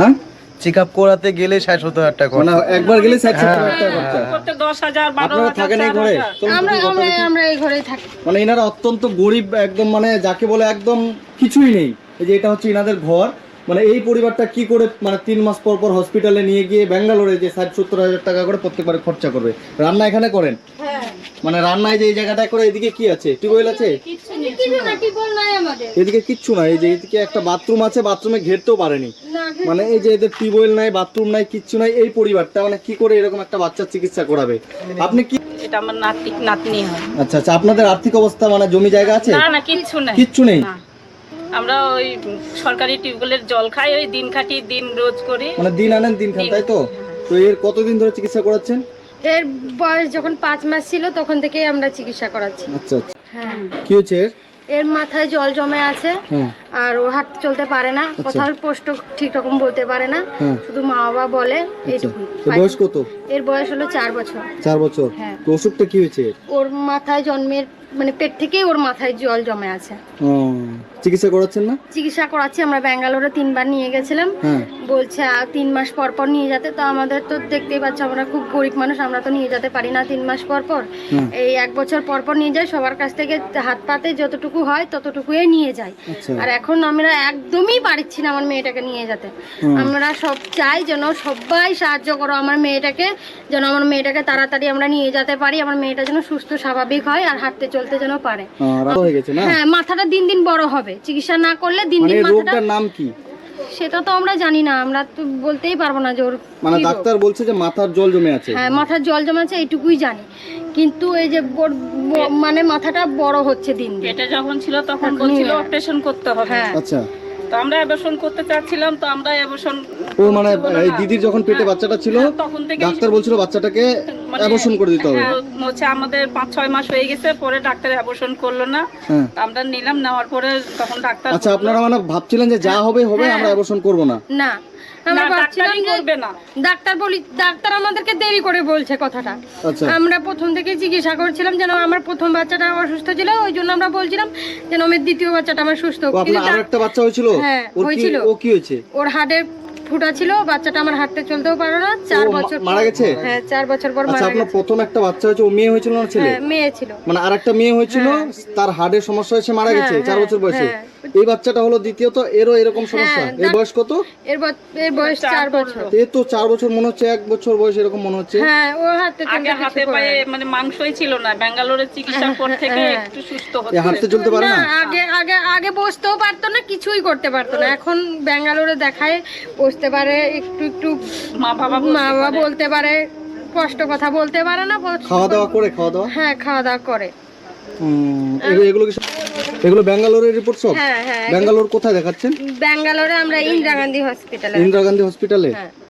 হ্যাঁ? Check up করাতে গেলে ষাট সত্তর হাজার টাকা মানে একবার গেলে ষাট সত্তর হাজার টাকা খরচা। করতে দশ হাজার বারো আপনারা থাকেন এই ঘরে? আমরা আমরা আমরা এই ঘরেই থাকি। মানে এনারা অত্যন্ত গরিব একদম মানে যাকে বলে একদম কিছুই নেই। এই যে এটা হচ্ছে এনাদের ঘর। মানে এই পরিবারটা কি করে মানে তিন মাস পর পর হসপিটালে নিয়ে গিয়ে ব্যাঙ্গালোরে যে ষাট সত্তর হাজার টাকা করে প্রত্যেকবার খরচা করবে? রান্না এখানে করেন? হ্যাঁ মানে রান্নায় যে এই জায়গাটা করে এদিকে কি আছে? টিউবওয়েল আছে? কিছু না টিপল নাই আমাদের। এদিকে কিচ্ছু নাই এই যে এদিকে একটা বাথরুম আছে বাথরুমে ঘেরতেও পারেনি। মানে এই যে এদের টিউবওয়েল নাই বাথরুম নাই কিচ্ছু নাই এই পরিবারটা মানে কি করে এরকম একটা বাচ্চার চিকিৎসা করাবে? আপনি কি এটা আমার নাতি নাতনি হয়। আচ্ছা আচ্ছা আপনাদের আর্থিক অবস্থা মানে জমি জায়গা আছে? না না কিচ্ছু নাই। কিচ্ছু নেই? আমরা ওই সরকারি টিউবওয়েলের জল খাই ওই দিন খাটি দিন রোজ করি। মানে দিন আনেন দিন খান তাই তো? তো এর কতদিন ধরে চিকিৎসা করাচ্ছেন? এর বয়স যখন পাঁচ মাস ছিল তখন থেকেই আমরা চিকিৎসা করাচ্ছি। আচ্ছা আচ্ছা। হ্যাঁ। কি হয়েছে এর? এর মাথায় জল জমে আছে হ্যাঁ। আর ও হাঁটতে চলতে পারে না। কোথাও পোস্ট ঠিক রকম বলতে পারে না। হ্যাঁ। শুধু মা বাবা বলে আচ্ছা। এইটুকুই। এর বয়স কত? এর বয়স হলো চার বছর। চার বছর। হ্যাঁ। তো অসুখটা কি হয়েছে এর? ওর মাথায় জন্মের মানে পেট থেকেই ওর মাথায় জল জমে আছে। ও, চিকিৎসা করাচ্ছেন না? চিকিৎসা করাচ্ছি আমরা ব্যাঙ্গালোরে তিনবার নিয়ে গেছিলাম। হ্যাঁ। বলছে আর তিন মাস পর পর নিয়ে যেতে। তো আমাদের তো দেখতেই পাচ্ছ আমরা খুব গরিব মানুষ আমরা তো নিয়ে যেতে পারি না তিন মাস পর পর। এই এক বছর পর পর নিয়ে যাই সবার কাছ থেকে হাত পাতে যতটুকু হয় ততটুকুই নিয়ে যাই। আচ্ছা। আর এখন আমরা একদমই পারছি না আমার মেয়েটাকে নিয়ে যেতে। আমরা সব চাই যেন সবাই সাহায্য করো আমার মেয়েটাকে যেন আমার মেয়েটাকে তাড়াতাড়ি আমরা নিয়ে যেতে পারি আমার মেয়েটা যেন সুস্থ স্বাভাবিক হয় আর হাঁটতে চলতে যেন পারে। হয়ে হ্যাঁ মাথাটা দিন দিন বড় হবে। চিকিৎসা না করলে দিন মানে দিন মাথাটা রোগটার নাম কি? সেটা তো আমরা জানি না আমরা তো বলতেই পারব না যে ওর মানে ডাক্তার বলছে যে মাথার জল জমে আছে। হ্যাঁ মাথার জল জমে আছে এইটুকুই জানি। কিন্তু এই যে ওর মানে মাথাটা বড় হচ্ছে দিন দিন। এটা যখন ছিল তখন বলছিল অপারেশন করতে হবে। হ্যাঁ। আচ্ছা। তো আমরা অ্যাবর্শন করতে চাচ্ছিলাম তো আমরা অ্যাবর্শন ও মানে এই দিদির যখন পেটে বাচ্চাটা ছিল তখন থেকে ডাক্তার বলছিল বাচ্চাটাকে মানে- অ্যাবর্শন করে দিতে হবে। হ্যাঁ, হচ্ছে আমাদের পাঁচ ছয় মাস হয়ে গেছে পরে ডাক্তার অ্যাবর্শন করল না। হ্যাঁ। আমরা নিলাম নেওয়ার পরে তখন ডাক্তার আচ্ছা আপনারা মানে ভাবছিলেন যে যা হবে হবে আমরা অ্যাবর্শন করব না? না না আমরা ভাবছিলাম করবে না। ডাক্তার বলি ডাক্তার আমাদেরকে দেরি করে বলছে কথাটা। আচ্ছা। আমরা প্রথম থেকে চিকিৎসা করছিলাম যেন আমার প্রথম বাচ্চাটা অসুস্থ ছিল ওই জন্য আমরা বলছিলাম যেন আমার দ্বিতীয় বাচ্চাটা আমার সুস্থ আপনার বাচ্চা হয়েছিল? হ্যাঁ। ও কি হয়েছে? ওর হাড়ে ফুটা ছিল বাচ্চাটা আমার হাঁটতে চলতেও পারে না। চার বছর মারা গেছে? হ্যাঁ চার বছর পর আচ্ছা মারা আপনার গেছে। প্রথম একটা বাচ্চা হয়েছে ও মেয়ে হয়েছিল না ছেলে? হ্যাঁ মেয়ে ছিল। মানে আর একটা মেয়ে হয়েছিল তার হার্টের সমস্যা হয়েছে মারা গেছে হ্যাঁ, চার বছর বয়সে। হ্যাঁ। এই বাচ্চাটা হলো দ্বিতীয়ত এরও এরকম সমস্যা। হ্যাঁ, এর বয়স কত? এর এর বয়স চার বছর। এ তো চার বছর মনে হচ্ছে এক বছর বয়স এরকম মনে হচ্ছে। হ্যাঁ ও হাঁটতে চলতে আগে হাতে পায়ে মানে মাংসই ছিল না ব্যাঙ্গালোরের চিকিৎসার পর থেকে হ্যাঁ। একটু সুস্থ হচ্ছে। হাঁটতে চলতে পারে না? না আগে আগে আগে বসতেও পারতো না কিছুই করতে পারতো না। এখন ব্যাঙ্গালোরে দেখায় বসতে পারে একটু একটু মা বাবা মা বাবা বলতে পারে কষ্ট কথা বলতে পারে না বল- খাওয়া দাওয়া করে খাওয়া দাওয়া? হ্যাঁ খাওয়া দাওয়া করে। হুম, এগুলো- এগুলো কি এগুলো ব্যাঙ্গালোরের রিপোর্ট সব? হ্যাঁ হ্যাঁ। ব্যাঙ্গালোর কোথায় দেখাচ্ছেন? ব্যাঙ্গালোরে আমরা ইন্দিরা গান্ধী হসপিটালে ইন্দিরা গান্ধী হসপিটালে হ্যাঁ।